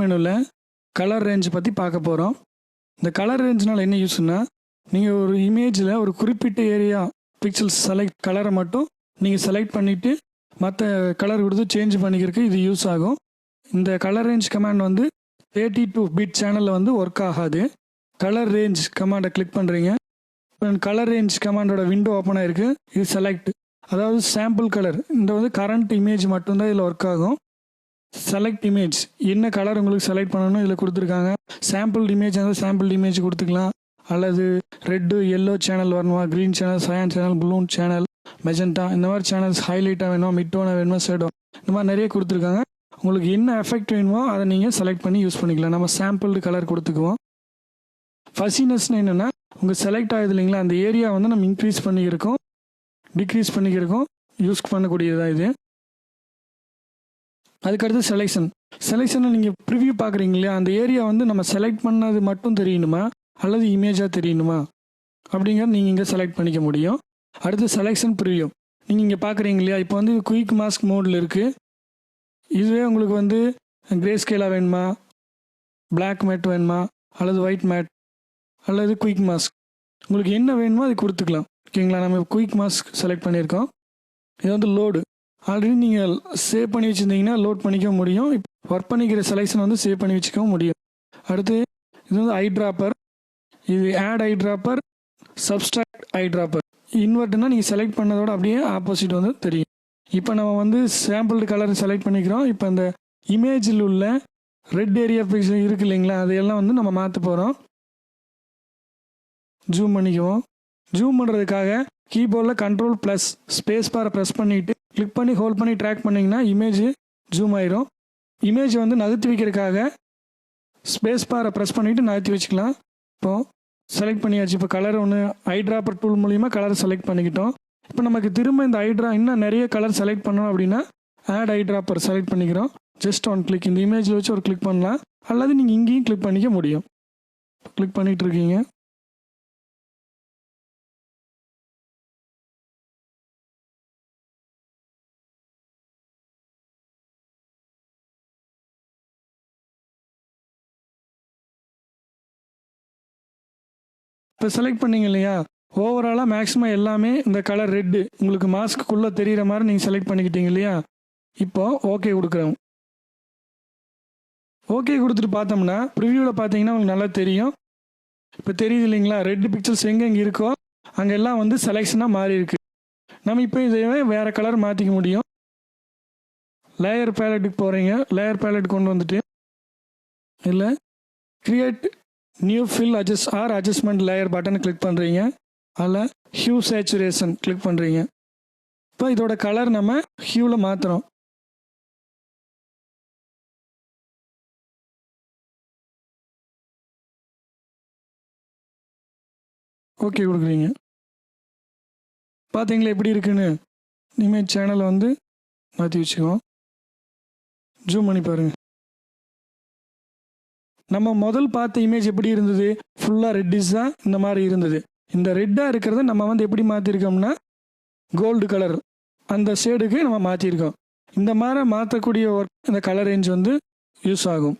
மெனுவில் colour range பற்றி பார்க்க போகிறோம் இந்த கலர் ரேஞ்ச்னால் என்ன யூஸ்னால் நீங்கள் ஒரு இமேஜில் ஒரு குறிப்பிட்ட ஏரியா பிக்சல்ஸ் செலக்ட் கலரை மட்டும் நீங்கள் செலக்ட் பண்ணிவிட்டு மற்ற கலர் கொடுத்து சேஞ்ச் பண்ணிக்கிறதுக்கு இது யூஸ் ஆகும். இந்த கலர் ரேஞ்ச் கமாண்ட் வந்து தேர்ட்டி டூ பிட் சேனலில் வந்து ஒர்க் ஆகாது. கலர் ரேஞ்ச் கமாண்டை கிளிக் பண்ணுறீங்க கலர் ரேஞ்ச் கமாண்டோட விண்டோ ஓப்பன் ஆகிருக்கு இது செலக்ட் அதாவது சாம்பிள் கலர் இந்த வந்து கரண்ட் இமேஜ் மட்டும்தான் இதில் ஒர்க் ஆகும். செலக்ட் இமேஜ் என்ன கலர் உங்களுக்கு செலக்ட் பண்ணணும் இதில் கொடுத்துருக்காங்க. சாம்பிள் இமேஜ் அந்த சாம்பிள் இமேஜ் கொடுத்துக்கலாம். அல்லது ரெட்டு எல்லோ சேனல் வரணுமா? க்ரீன் சேனல் சயான் சேனல் ப்ளூன் சேனல் மெஜெண்டா இந்த மாதிரி சேனல்ஸ் ஹைலைட்டாக வேணுமா? மிட்டோனா வேணுமா? ஷேடோ இந்த மாதிரி நிறைய கொடுத்துருக்காங்க. உங்களுக்கு என்ன எஃபெக்ட் வேணுமோ அதை நீங்கள் செலக்ட் பண்ணி யூஸ் பண்ணிக்கலாம். நம்ம சாம்பிள்டு கலர் கொடுத்துக்குவோம். ஃபசினஸ்னு என்னென்னா உங்கள் செலக்ட் ஆகுது இல்லைங்களா? அந்த ஏரியா வந்து நம்ம இன்க்ரீஸ் பண்ணிக்கிறோம் டிக்ரீஸ் பண்ணிக்கிருக்கோம் யூஸ் பண்ணக்கூடியதாக இது. அதுக்கடுத்து செலெக்ஷன் செலெக்ஷனை நீங்கள் ப்ரிவியூ பார்க்குறீங்க இல்லையா? அந்த ஏரியா வந்து நம்ம செலக்ட் பண்ணது மட்டும் தெரியணுமா? அல்லது இமேஜாக தெரியணுமா? அப்படிங்கிறத நீங்கள் இங்கே செலக்ட் பண்ணிக்க முடியும். அடுத்து செலெக்ஷன் ப்ரிவியூ நீங்கள் இங்கே பார்க்குறீங்க இல்லையா? இப்போ வந்து குயிக் மாஸ்க் மோடில் இருக்குது இதுவே உங்களுக்கு வந்து கிரே ஸ்கேலாக வேணுமா? பிளாக் மேட் வேணுமா? அல்லது ஒயிட் மேட் அல்லது குயிக் மாஸ்க் உங்களுக்கு என்ன வேணுமோ அது கொடுத்துக்கலாம். ஓகேங்களா? நம்ம குயிக் மாஸ்க் செலக்ட் பண்ணியிருக்கோம். இது வந்து லோடு ஆல்ரெடி நீங்கள் சேவ் பண்ணி வச்சுருந்தீங்கன்னா லோட் பண்ணிக்க முடியும். இப்போ ஒர்க் பண்ணிக்கிற செலெக்ஷன் வந்து சேவ் பண்ணி வச்சுக்கவும் முடியும். அடுத்து இது வந்து ஐ ட்ராப்பர் இது add I dropper subtract I dropper இன்வெர்ட்னா நீங்கள் செலக்ட் பண்ணதோட அப்படியே ஆப்போசிட் வந்து தெரியும். இப்போ நம்ம வந்து சாம்பிள் கலர் செலக்ட் பண்ணிக்கிறோம். இப்போ அந்த இமேஜில் உள்ள ரெட் ஏரியா பிக்சல் இருக்கு இல்லைங்களா? அதையெல்லாம் வந்து நம்ம மாற்ற போகிறோம் ஜூம் பண்ணிக்குவோம். ஜூம் பண்ணுறதுக்காக கீபோர்டில் கண்ட்ரோல் ப்ளஸ் ஸ்பேஸ் பாரை ப்ரெஸ் பண்ணிவிட்டு கிளிக் பண்ணி ஹோல்ட் பண்ணி ட்ராக் பண்ணிங்கன்னா இமேஜ் ஜூம் ஆயிரும். இமேஜ் வந்து நகர்த்தி வைக்கிறதுக்காக ஸ்பேஸ் பாரை ப்ரெஸ் பண்ணிவிட்டு நகர்த்தி வச்சுக்கலாம். இப்போது செலக்ட் பண்ணியாச்சு. இப்போ கலர் ஒன்று ஐட்ராப்பர் டூல் மூலிமா கலரை செலக்ட் பண்ணிக்கிட்டோம். இப்போ நமக்கு திரும்ப இந்த ஐட்ரா இன்னும் நிறைய கலர் செலக்ட் பண்ணணும் அப்படின்னா ஆட் ஐட்ராப்பர் செலக்ட் பண்ணிக்கிறோம். ஜஸ்ட் ஒன் கிளிக் இந்த இமேஜில் வச்சு ஒரு கிளிக் பண்ணலாம். அல்லது நீங்கள் இங்கேயும் கிளிக் பண்ணிக்க முடியும். கிளிக் பண்ணிகிட்ருக்கீங்க இப்போ செலக்ட் பண்ணீங்க இல்லையா? ஓவராலாக மேக்ஸிமம் எல்லாமே இந்த கலர் ரெட்டு உங்களுக்கு மாஸ்க்குள்ளே தெரிகிற மாதிரி நீங்கள் செலக்ட் பண்ணிக்கிட்டீங்க இல்லையா? இப்போ ஓகே கொடுக்குறோம். ஓகே கொடுத்துட்டு பார்த்தோம்னா ப்ரிவியூவில் பார்த்தீங்கன்னா உங்களுக்கு நல்லா தெரியும். இப்போ தெரியுது இல்லைங்களா? ரெட் பிக்சர்ஸ் எங்கே எங்கே இருக்கோ அங்கே எல்லாம் வந்து செலெக்ஷனாக மாறி இருக்கு. நம்ம இப்போ இதையே வேறு கலர் மாற்றிக்க முடியும். லேயர் பேலட்டுக்கு போகிறீங்க லேயர் பேலட் கொண்டு வந்துட்டு இல்லை create new fill adjust or adjustment layer button click பண்ணுறீங்க அதில் ஹியூ சேச்சுரேஷன் கிளிக் பண்ணுறீங்க இப்போ இதோட கலர் நம்ம ஹியூவில் மாற்றுறோம் ஓகே கொடுக்குறீங்க. பார்த்தீங்களா எப்படி இருக்குன்னு? இனிமேல் சேனலை வந்து மாற்றி வச்சுக்குவோம். ஜூம் பண்ணி பாருங்கள் நம்ம முதல் பார்த்த இமேஜ் எப்படி இருந்தது? ஃபுல்லாக ரெட்டிஸாக இந்த மாதிரி இருந்தது. இந்த ரெட்டாக இருக்கிறத நம்ம வந்து எப்படி மாற்றிருக்கோம்னா கோல்டு கலர் அந்த ஷேடுக்கு நம்ம மாற்றிருக்கோம் இந்த மாதிரி மாற்றக்கூடிய ஒர்க் இந்த கலர் ரேஞ்ச் வந்து யூஸ் ஆகும்.